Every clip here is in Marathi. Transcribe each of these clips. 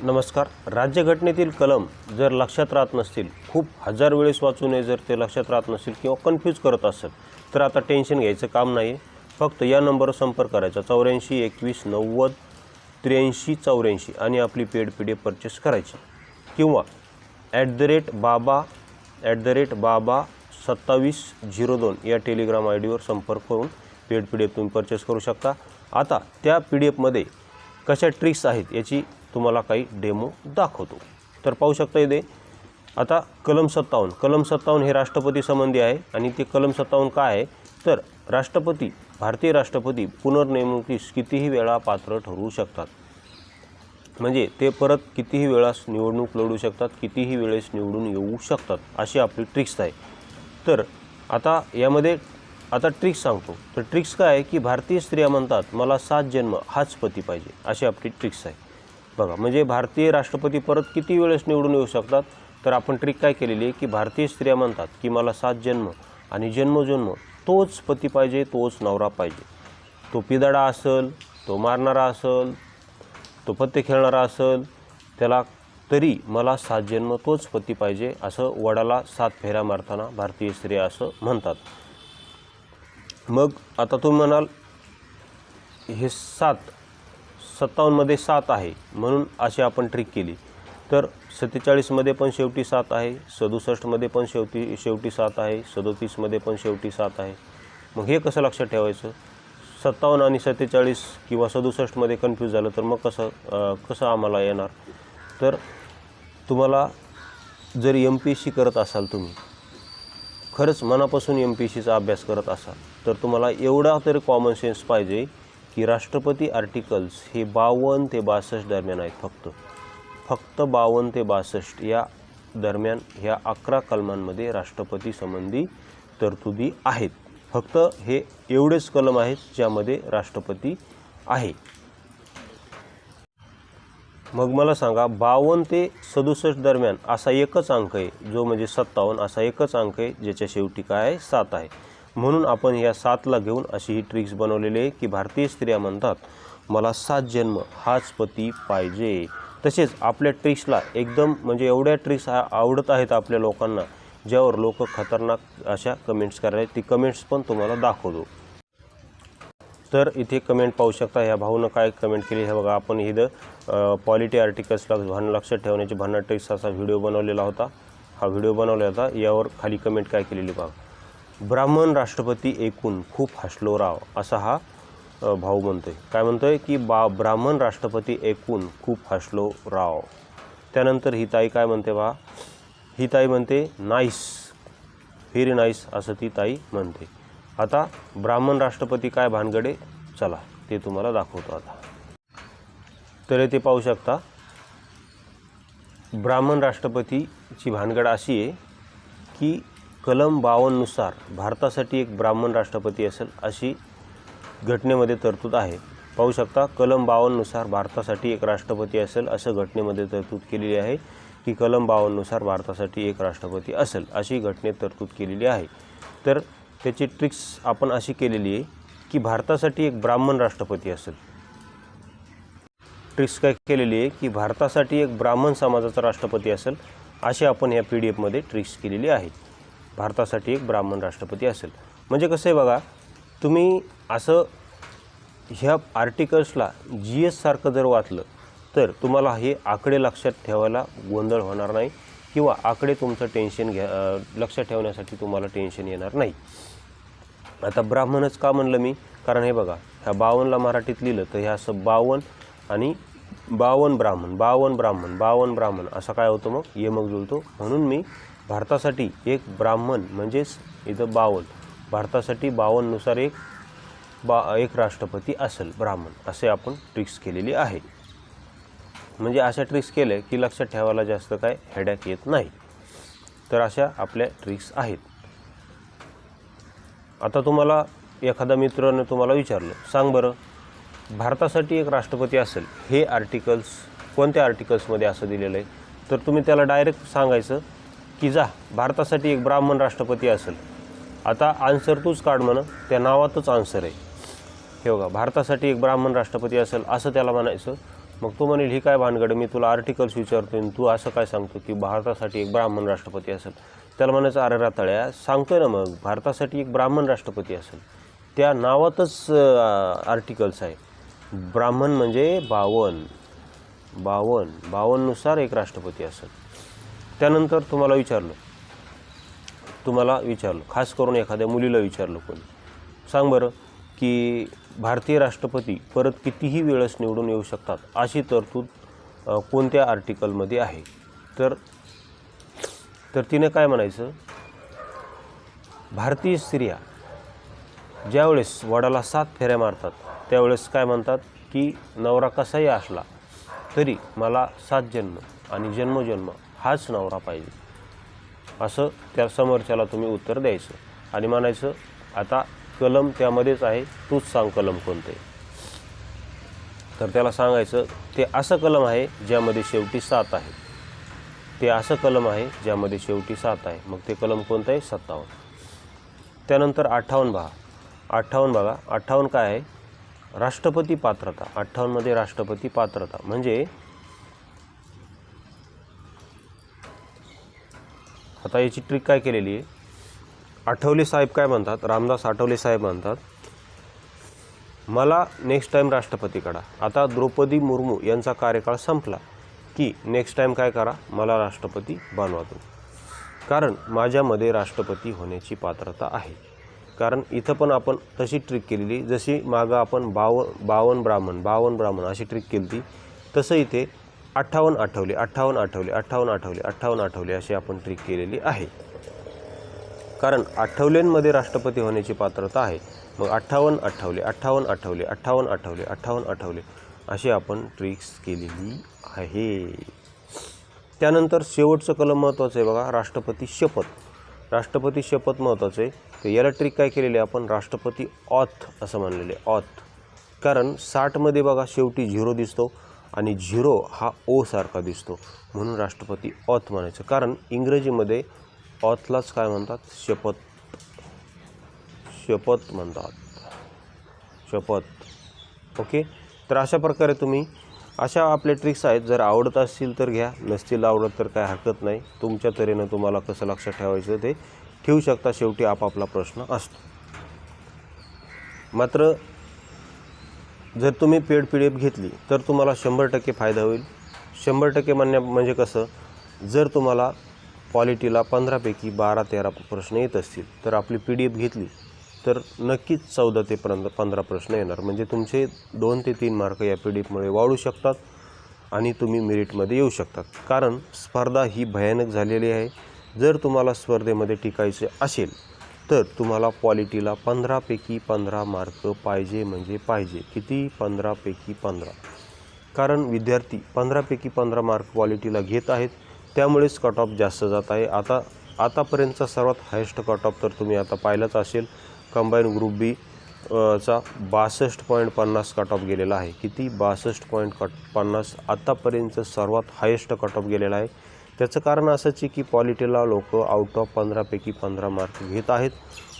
नमस्कार. राज्यघटनेतील कलम जर लक्षात राहत नसतील खूप हजार वेळेस वाचू नये जर ते लक्षात राहत नसतील किंवा कन्फ्यूज करत असेल तर आता टेन्शन घ्यायचं काम नाही फक्त या नंबरवर संपर्क करायचा. चौऱ्याऐंशी एकवीस नव्वद त्र्याऐंशी चौऱ्याऐंशी आणि आपली paid P D F purchase करायची. किंवा ॲट द रेट बाबा ॲट द रेट बाबा सत्तावीस झिरो दोन या टेलिग्राम आय डीवर संपर्क करून पेड पी डी एफ तुम्ही परचेस करू शकता. आता त्या पी डी एफमध्ये कशा ट्रिक्स आहेत याची तुम्हाला काही डेमो दाखवतो. तर पाहू शकता इथे आता कलम सत्तावन्न. कलम सत्तावन्न हे राष्ट्रपती संबंधी आहे आणि ते कलम सत्तावन्न काय आहे? तर राष्ट्रपती भारतीय राष्ट्रपती पुनर्नेमणुकीस कितीही वेळा पात्र ठरवू शकतात. म्हणजे ते परत कितीही वेळास निवडणूक लढू शकतात कितीही वेळेस निवडून येऊ शकतात अशी आपली ट्रिक्स आहे. तर आता यामध्ये आता ट्रिक्स सांगतो. तर ट्रिक्स काय आहे की भारतीय स्त्रिया म्हणतात मला सात जन्म हाच पती पाहिजे अशी आपली ट्रिक्स आहे. बघा म्हणजे भारतीय राष्ट्रपती परत किती वेळेस निवडून येऊ शकतात? तर आपण ट्रिक काय केलेली आहे की भारतीय स्त्रिया म्हणतात की मला सात जन्म आणि जन्मजन्म तोच पती पाहिजे तोच नवरा पाहिजे. तो पिदाडा असेल तो मारणारा असेल तो पत्ते खेळणारा असेल त्याला तरी मला सात जन्म तोच पती पाहिजे असं वडाला सात फेऱ्या मारताना भारतीय स्त्रिया असं म्हणतात. मग आता तुम्ही म्हणाल हे सात सत्तावन्नमध्ये सात आहे म्हणून अशी आपण ट्रिक केली. तर सत्तेचाळीसमध्ये पण शेवटी सात आहे सदुसष्टमध्ये पण शेवटी शेवटी सात आहे सदोतीसमध्ये पण शेवटी सात आहे. मग हे कसं लक्षात ठेवायचं? सत्तावन्न आणि सत्तेचाळीस किंवा सदुसष्टमध्ये कन्फ्यूज झालं तर मग कसं कसं आम्हाला येणार? तर तुम्हाला जर एम पी एस सी करत असाल तुम्ही खरंच मनापासून एम पी सीचा अभ्यास करत असाल तर तुम्हाला एवढा तरी कॉमन सेन्स पाहिजे की राष्ट्रपती आर्टिकल्स हे बावन्न ते बासष्ट दरम्यान आहेत फक्त. फक्त बावन्न ते बासष्ट या दरम्यान ह्या अकरा कलमांमध्ये राष्ट्रपती संबंधी तरतुदी आहेत. फक्त हे एवढेच कलम आहेत ज्यामध्ये राष्ट्रपती आहे. मग मला सांगा बावन्न ते सदुसष्ट दरम्यान असा एकच अंक आहे जो म्हणजे सत्तावन्न असा एकच अंक आहे ज्याच्या शेवटी काय आहे? सात आहे. म्हणून आपण या सातला घेऊन अशी ही ट्रिक्स बनवलेली आहे की भारतीय स्त्रिया म्हणतात मला सात जन्म हाच पती पाहिजे. तसेच आपल्या ट्रिक्सला एकदम म्हणजे एवढ्या ट्रिक्स हा आवडत आहेत आपल्या लोकांना ज्यावर लोक खतरनाक अशा कमेंट्स करायला ती कमेंट्स पण तुम्हाला दाखवतो. तर इथे कमेंट पाहू शकता ह्या भाऊनं काय कमेंट केली हे बघा आपण इथं पॉलिटी आर्टिकल्सला भान लक्षात ठेवण्याची भांडणा ट्रिक्स असा व्हिडिओ बनवलेला होता. हा व्हिडिओ बनवला होता यावर खाली कमेंट काय केलेली बघा. ब्राह्मण राष्ट्रपती एकूण खूप हसलो राव असा हा भाऊ भाऊ म्हणतोय. काय म्हणतोय? की बा ब्राह्मण राष्ट्रपती एकूण खूप हसलो राव. त्यानंतर ही ताई काय म्हणते बा? ही ताई म्हणते नाईस. व्हेरी नाईस असं ती ताई म्हणते. आता ब्राह्मण राष्ट्रपती काय भानगडे? चला ते तुम्हाला दाखवतो आता. तर ते पाहू शकता ब्राह्मण राष्ट्रपतीची भानगड अशी आहे की कलम बावन्ननुसार भारतासाठी एक ब्राह्मण राष्ट्रपती असेल अशी घटनेमध्ये तरतूद आहे. पाहू शकता कलम बावन्ननुसार भारतासाठी एक राष्ट्रपती असेल असं घटनेमध्ये तरतूद केलेली आहे की कलम बावन्ननुसार भारतासाठी एक राष्ट्रपती असेल अशी घटनेत तरतूद केलेली आहे. तर त्याची ट्रिक्स आपण अशी केलेली आहे की भारतासाठी एक ब्राह्मण राष्ट्रपती असेल. ट्रिक्स काय केलेली आहे की भारतासाठी एक ब्राह्मण समाजाचा राष्ट्रपती असेल अशी आपण या पी डी एफमध्ये ट्रिक्स केलेली आहे भारतासाठी एक ब्राह्मण राष्ट्रपती असेल. म्हणजे कसं आहे बघा तुम्ही असं ह्या आर्टिकल्सला जी एस सारखं जर वाचलं तर तुम्हाला हे आकडे लक्षात ठेवायला गोंधळ होणार नाही किंवा आकडे तुमचं टेन्शन घ्या लक्षात ठेवण्यासाठी तुम्हाला टेन्शन येणार नाही. आता ब्राह्मणच का म्हणलं मी? कारण हे बघा ह्या बावनला मराठीत लिहिलं तर हे असं बावन आणि बावन ब्राह्मण बावन ब्राह्मण बावन ब्राह्मण असं काय होतं मग? ये मग जुळतो म्हणून मी भारतासाठी एक ब्राह्मण म्हणजेच इथं बावन. भारतासाठी बावननुसार एक बा एक राष्ट्रपती असेल ब्राह्मण असे आपण ट्रिक्स केलेली आहे. म्हणजे अशा ट्रिक्स केल्या की लक्षात ठेवायला जास्त काय हेडॅक येत नाही. तर अशा आपल्या ट्रिक्स आहेत. आता तुम्हाला एखादा मित्रानं तुम्हाला विचारलं सांग बरं भारतासाठी एक राष्ट्रपती असेल हे आर्टिकल्स कोणत्या आर्टिकल्समध्ये असं दिलेलं आहे? तर तुम्ही त्याला डायरेक्ट सांगायचं की जा भारतासाठी एक ब्राह्मण राष्ट्रपती असेल. आता आन्सर तूच काढ म्हणं त्या नावातच आन्सर आहे. हे बघा भारतासाठी एक ब्राह्मण राष्ट्रपती असेल असं त्याला म्हणायचं. मग तो म्हणेल ही काय भानगड मी तुला आर्टिकल्स विचारतो आणि तू असं काय सांगतो की भारतासाठी एक ब्राह्मण राष्ट्रपती असेल. त्याला म्हणायचं अरे रातळ्या सांगतोय ना मग भारतासाठी एक ब्राह्मण राष्ट्रपती असेल. त्या नावातच आर्टिकल्स आहे. ब्राह्मण म्हणजे बावन. बावन बावननुसार एक राष्ट्रपती असेल. त्यानंतर तुम्हाला विचारलं. तुम्हाला विचारलं. खास करून एखाद्या मुलीला विचारलं कोणी. सांग बरं की भारतीय राष्ट्रपती परत कितीही वेळेस निवडून येऊ शकतात अशी तरतूद कोणत्या आर्टिकलमध्ये आहे? तर तर तिने काय म्हणायचं? भारतीय स्त्रिया ज्यावेळेस वडाला सात फेऱ्या मारतात त्यावेळेस काय म्हणतात की नवरा कसाही असला तरी मला सात जन्म आणि जन्मजन्म हाच नवरा पाहिजे. असं त्या समोरच्याला तुम्ही उत्तर द्यायचं. आणि म्हणायचं आता कलम त्यामध्येच आहे तूच सांग कलम कोणते. तर त्याला सांगायचं ते असं कलम आहे ज्यामध्ये शेवटी सात आहे. ते असं कलम आहे ज्यामध्ये शेवटी सात आहे. मग ते कलम कोणतं आहे? सत्तावन्न. त्यानंतर अठ्ठावन्न बघा. अठ्ठावन्न बघा. अठ्ठावन्न काय आहे? राष्ट्रपती पात्रता. अठ्ठावन्नमध्ये राष्ट्रपती पात्रता. म्हणजे आता याची ट्रिक काय केलेली आहे? आठवले साहेब काय म्हणतात? रामदास आठवले साहेब म्हणतात मला नेक्स्ट टाईम राष्ट्रपती काढा आता द्रौपदी मुर्मू यांचा कार्यकाळ संपला की नेक्स्ट टाईम काय करा? मला राष्ट्रपती बनवा तुम्ही कारण माझ्यामध्ये राष्ट्रपती होण्याची पात्रता आहे. कारण इथं पण आपण तशी ट्रिक केलेली जशी मागं आपण बाव बावन ब्राह्मण बावन ब्राह्मण अशी ट्रिक केली ती तसं इथे अठ्ठावन्न आठवले अठ्ठावन्न आठवले अठ्ठावन्न आठवले अठ्ठावन्न आठवले अशी आपण ट्रिक केलेली आहे. कारण आठवल्यांमध्ये राष्ट्रपती होण्याची पात्रता आहे. मग अठ्ठावन्न आठवले अठ्ठावन्न आठवले अठ्ठावन्न आठवले अठ्ठावन्न आठवले अशी आपण ट्रिक्स केलेली आहे. त्यानंतर शेवटचं कलम महत्त्वाचं आहे बघा राष्ट्रपती शपथ. राष्ट्रपती शपथ महत्त्वाचं आहे. तर याला ट्रिक काय केलेली आहे आपण? राष्ट्रपती ऑथ असं म्हणलेले ऑथ कारण साठमध्ये बघा शेवटी झिरो दिसतो. आणि झिरो हा ओसारखा दिसतो म्हणून राष्ट्रपती ऑथ म्हणायचं. कारण इंग्रजीमध्ये ऑथलाच काय म्हणतात? शपथ. शपथ म्हणतात. शपथ. ओके? तर अशा प्रकारे तुम्ही अशा आपले ट्रिक्स आहेत. जर आवडत असतील तर घ्या. नसतील आवडत तर काय हरकत नाही. तुमच्या तऱ्हेनं तुम्हाला कसं लक्षात ठेवायचं ते ठेवू शकता. शेवटी आपापला प्रश्न असतो. मात्र जर तुम्ही पेड पी डी एफ घेतली तर तुम्हाला शंभर टक्के फायदा होईल. शंभर टक्के म्हणण्या म्हणजे कसं जर तुम्हाला क्वालिटीला पंधरापैकी बारा तेरा प्रश्न येत असतील तर आपली पी डी एफ घेतली तर नक्कीच चौदा ते पर्यंत पंधरा प्रश्न येणार. म्हणजे तुमचे दोन ते तीन मार्क या पी डी एफमुळे वाढू शकतात आणि तुम्ही मेरिटमध्ये येऊ शकतात. कारण स्पर्धा ही भयानक झालेली आहे. जर तुम्हाला स्पर्धेमध्ये टिकायचे असेल तर तुम्हाला क्वालिटीला पंधरापैकी पंधरा मार्क पाहिजे म्हणजे पाहिजे. किती? पंधरापैकी पंधरा. कारण विद्यार्थी पंधरापैकी पंधरा मार्क क्वालिटीला घेत आहेत. त्यामुळेच कट ऑफ जास्त जात आहे. आता आतापर्यंतचा सर्वात हायेस्ट कट ऑफ तर तुम्ही आता पाहिलंच असेल. कंबाईन ग्रुप बी चा बासष्ट पॉईंट पन्नास कट ऑफ गेलेला आहे. किती? बासष्ट पॉईंट कट पन्नास. आत्तापर्यंतचं सर्वात हायेस्ट कट ऑफ गेलेला आहे. त्याचं कारण असंच आहे की पॉलिटीला लोक आउट ऑफ पंधरापैकी पंधरा मार्क घेत आहेत.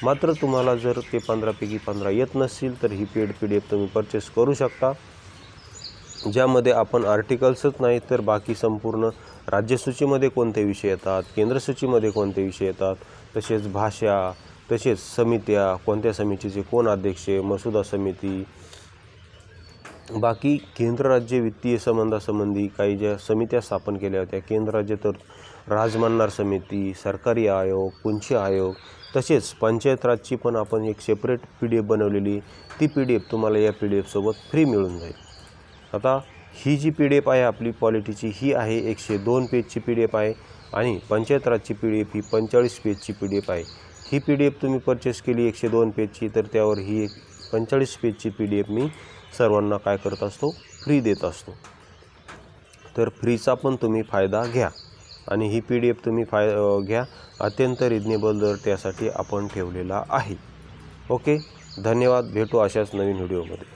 मात्र तुम्हाला जर ते पंधरापैकी पंधरा येत नसतील तर ही पेड पी डी एफ तुम्ही परचेस करू शकता. ज्यामध्ये आपण आर्टिकल्सच नाही तर बाकी संपूर्ण राज्यसूचीमध्ये कोणते विषय येतात केंद्रसूचीमध्ये कोणते विषय येतात तसेच भाषा तसेच समित्या कोणत्या समितीचे कोण अध्यक्ष मसुदा समिती बाकी केंद्र राज्य वित्तीय संबंधासंबंधी काही ज्या समित्या स्थापन केल्या होत्या केंद्र राज्य तर राजमन्नार समिती सरकारी आयोग कुंची आयोग तसेच पंचायत राजची पण आपण एक सेपरेट पी डी एफ बनवलेली. ती पी डी एफ तुम्हाला या पी डी एफसोबत फ्री मिळून जाईल. आता ही जी पी डी एफ आहे आपली पॉलिटीची ही आहे एकशे दोन पेजची पी डी एफ आहे आणि पंचायत राजची पी डी एफ ही पंचेचाळीस पेजची पी डी एफ आहे. ही पी डी एफ तुम्ही परचेस केली एकशे दोन पेजची तर त्यावर ही एक पंचेचाळीस पेजची पी डी एफ मी सर्वांना काय करत असतो? फ्री देत असतो. तर फ्रीचा पण तुम्ही फायदा घ्या. आणि ही पी डी एफ तुम्ही फाय घ्या. अत्यंत रिजनेबल दर त्यासाठी आपण ठेवलेला आहे. ओके धन्यवाद. भेटू अशाच नवीन व्हिडिओमध्ये